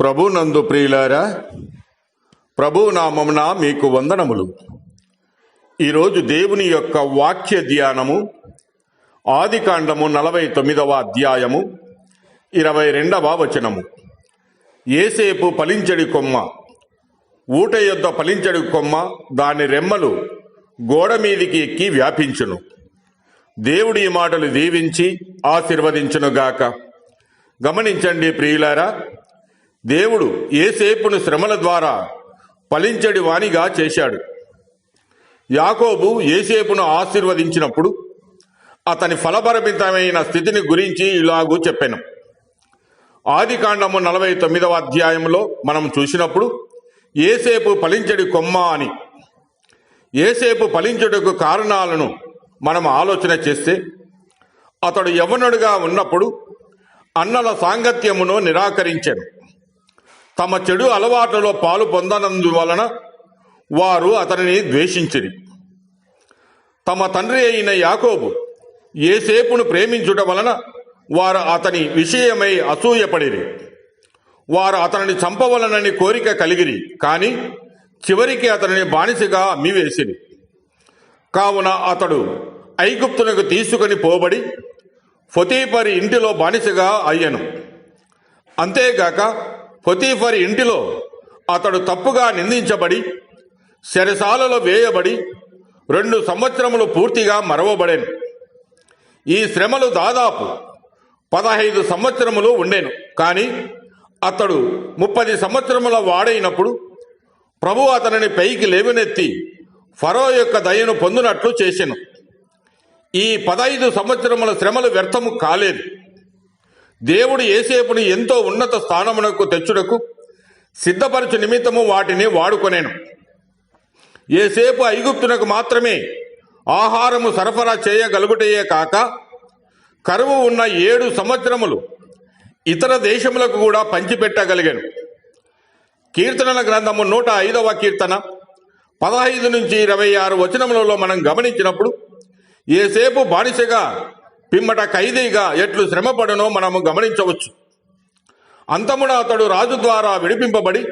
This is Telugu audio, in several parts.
ప్రభునందు ప్రియులారా ప్రభు నామమున మీకు వందనములు. ఈరోజు దేవుని యొక్క వాక్య ధ్యానము ఆదికాండము నలభై తొమ్మిదవ అధ్యాయము ఇరవై రెండవ వచనము. ఏసేపు పలించడి కొమ్మ ఊట యొద్ద పలించడి కొమ్మ దాని రెమ్మలు గోడ మీదికి ఎక్కి వ్యాపించును. దేవుడి మాటలు దీవించి ఆశీర్వదించునుగాక. గమనించండి ప్రియులారా దేవుడు ఏసేపును శ్రమల ద్వారా ఫలించడి వానిగా చేశాడు. యాకోబు ఏసేపును ఆశీర్వదించినప్పుడు అతని ఫలపరిమితమైన స్థితిని గురించి ఇలాగూ చెప్పాను. ఆది కాండము నలభై తొమ్మిదవ అధ్యాయంలో మనం చూసినప్పుడు ఏసేపు ఫలించడి కొమ్మ అని. ఏసేపు ఫలించుటకు కారణాలను మనం ఆలోచన చేస్తే అతడు యవనుడుగా ఉన్నప్పుడు అన్నల సాంగత్యమును నిరాకరించాను. తమ చెడు అలవాట్లలో పాలు పొందనందువలన వారు అతనిని ద్వేషించిరి. తమ తండ్రి అయిన యాకోబు ఏసేపును ప్రేమించుట వలన వారు అతని విషయమై అసూయపడిరి. వారు అతనిని చంపవలనని కోరిక కలిగిరి కాని చివరికి అతనిని బానిసగా అమ్మివేసిరి. కావున అతడు ఐగుప్తునకు తీసుకొని పోబడి ఫొతీపరి ఇంటిలో బానిసగా అయ్యను. అంతేగాక ఫొతీఫరి ఇంటిలో అతడు తప్పుగా నిందించబడి శరసాలలో వేయబడి రెండు సంవత్సరములు పూర్తిగా మరవబడేను. ఈ శ్రమలు దాదాపు పదహైదు సంవత్సరములు ఉండేను. కానీ అతడు ముప్పది సంవత్సరముల వాడైనప్పుడు ప్రభు అతనిని పైకి లేవనెత్తి ఫరో యొక్క దయను పొందినట్లు చేసెను. ఈ పదహైదు సంవత్సరముల శ్రమలు వ్యర్థము కాలేదు. దేవుడు ఏసేపుని ఎంతో ఉన్నత స్థానమునకు తెచ్చుటకు సిద్ధపరచు నిమిత్తము వాటిని వాడుకొనేను. ఏసేపు ఐగుప్తునకు మాత్రమే ఆహారము సరఫరా చేయగలుగుటయే కాక కరువు ఉన్న ఏడు సంవత్సరములు ఇతర దేశములకు కూడా పంచిపెట్టగలిగాను. కీర్తనల గ్రంథము నూట ఐదవ కీర్తన పదహైదు నుంచి ఇరవై ఆరు వచనములలో మనం గమనించినప్పుడు ఏసేపు బానిసగా పిమ్మట ఖైదీగా ఎట్లు శ్రమపడనో మనము గమనించవచ్చు. అంతమున అతడు రాజు ద్వారా విడిపింపబడి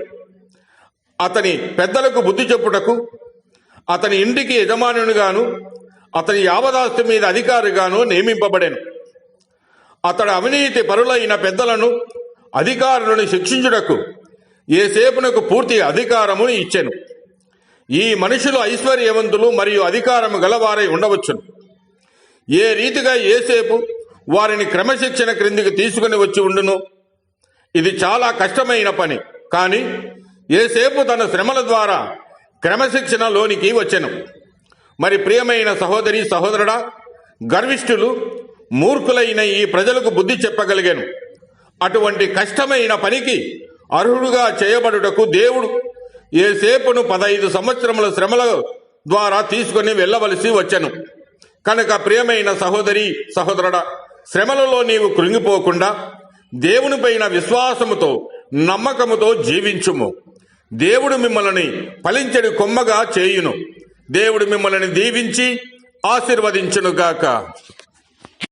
అతని పెద్దలకు బుద్ధి చెప్పుటకు అతని ఇంటికి యజమానునిగాను అతని యావదాస్తి మీద అధికారిగాను నియమింపబడెను. అతడు అవినీతి పరులైన పెద్దలను అధికారులను శిక్షించుటకు ఏసేపునకు పూర్తి అధికారమును ఇచ్చెను. ఈ మనుషులు ఐశ్వర్యవంతులు మరియు అధికారము గలవారై ఉండవచ్చును. ఏ రీతిగా ఏసేపు వారిని క్రమశిక్షణ క్రిందికి తీసుకుని వచ్చి ఉండును? ఇది చాలా కష్టమైన పని. కానీ ఏసేపు తన శ్రమల ద్వారా క్రమశిక్షణలోనికి వచ్చెను. మరి ప్రియమైన సహోదరి సహోదరుడా గర్విష్ఠులు మూర్ఖులైన ఈ ప్రజలకు బుద్ధి చెప్పగలిగాను. అటువంటి కష్టమైన పనికి అర్హుడుగా చేయబడుటకు దేవుడు ఏసేపును పదహైదు సంవత్సరముల శ్రమల ద్వారా తీసుకుని వెళ్ళవలసి వచ్చెను. కనుక ప్రియమైన సహోదరి సహోదరుడ శ్రమలలో నీవు కృంగిపోకుండా దేవునిపైన విశ్వాసముతో నమ్మకముతో జీవించుము. దేవుడు మిమ్మల్ని ఫలించడి కొమ్మగా చేయును. దేవుడు మిమ్మల్ని దీవించి ఆశీర్వదించునుగాక.